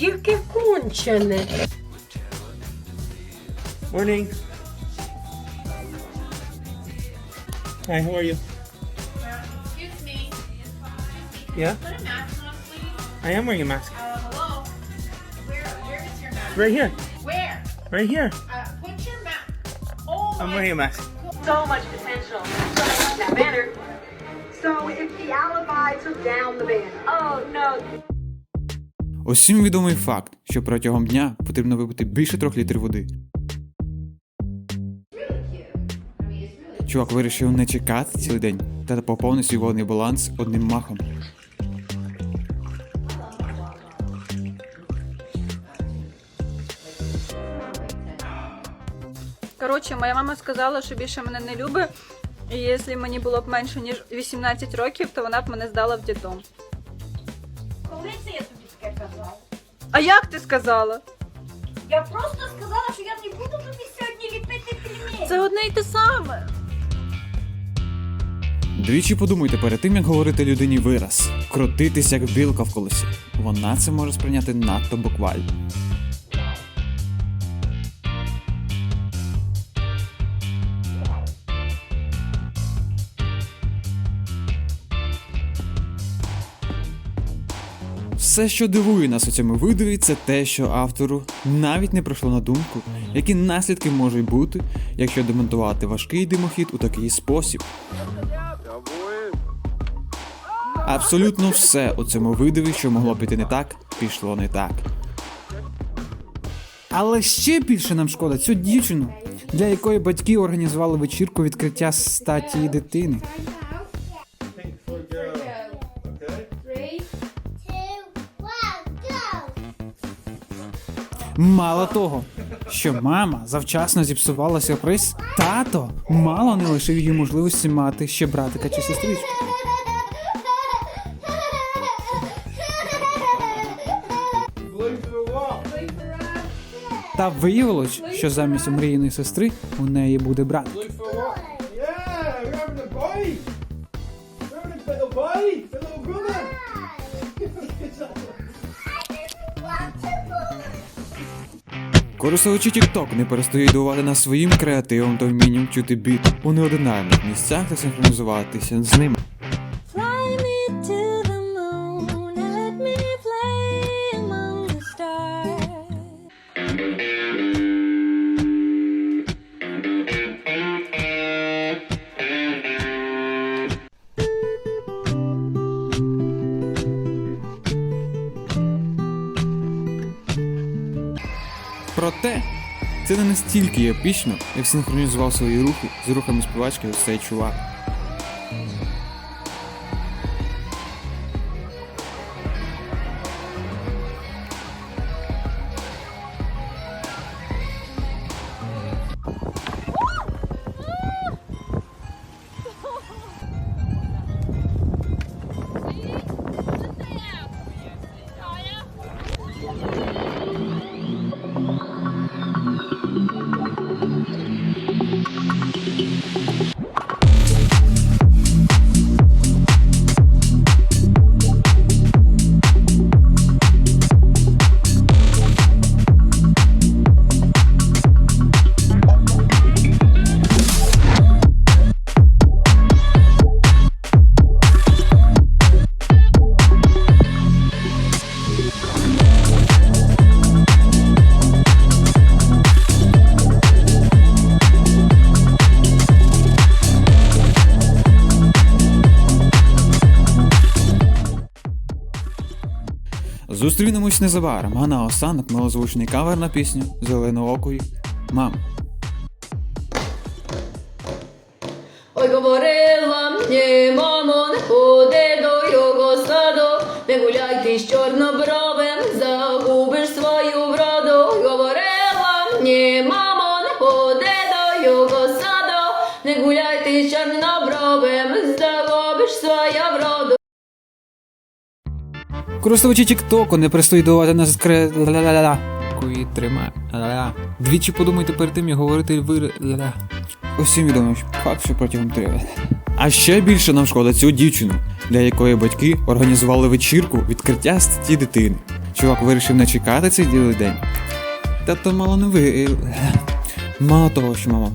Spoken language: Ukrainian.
Яке кончене. Morning. Hi, how are you? Excuse me. Yeah, Put a mask on, please. I am wearing a mask. Uh, hello. Where? Where is your mask? Right here, Where? right here. Uh, put your mask. Oh I'm my. wearing a mask. So much potential. Now, Banner. So if the alibi took down the banner. Oh, no. Усім відомий факт, що протягом дня потрібно випити більше трьох літрів води. Чувак вирішив не чекати цілий день та поповнив свій водний баланс одним махом. Коротше, моя мама сказала, що більше мене не любить. І якщо мені було б менше ніж 18 років, то вона б мене здала в дитом. Коли це я тобі таке казала? А як ти сказала? Я просто сказала, що я не буду тобі сьогодні ліпити пельмені. Це одне й те саме. Двічі подумайте перед тим, як говорити людині вираз, крутитись як білка в колесі. Вона це може сприйняти надто буквально. Все, що дивує нас у цьому видові, це те, що автору навіть не прийшло на думку, які наслідки можуть бути, якщо демонтувати важкий димохід у такий спосіб. Абсолютно все у цьому видові, що могло піти не так, пішло не так. Але ще більше нам шкода цю дівчину, для якої батьки організували вечірку відкриття статі дитини. Мало того, що мама завчасно зіпсувала сюрприз, тато мало не лишив їй можливості мати ще братика чи сестричку. Та виявилось, що замість омріяної сестри у неї буде брат. Користувачі TikTok не перестають дивувати нас своїм креативом та вмінням чути біт у неординарних місцях та синхронізуватися з ними. Moon Проте це не настільки епічно, як синхронізував свої рухи з рухами співачки ось цей чувак. Зустрінемось незабаром, а наостанок милозвучний кавер на пісню Зеленоокої Мам. Ой, говорила мені, мамо, не ходи до його саду, не гуляй ти з чорнобровим, загубиш свою вроду. Говорила мені, мамо, не ходи до його саду, не гуляй ти з чорнобровим, загубиш свою вроду. Користувачі TikTok не перестають давати нас кре... ла-ла-ла-ла. Кої трима. Двічі подумайте перед тим, як говорити ла-ла. Усім відомо, що факт, що протягом три. А ще більше нам шкода цю дівчину, для якої батьки організували вечірку відкриття статті дитини. Чувак вирішив не чекати цей ділий день. Та то мало не ви. Мало того, що мама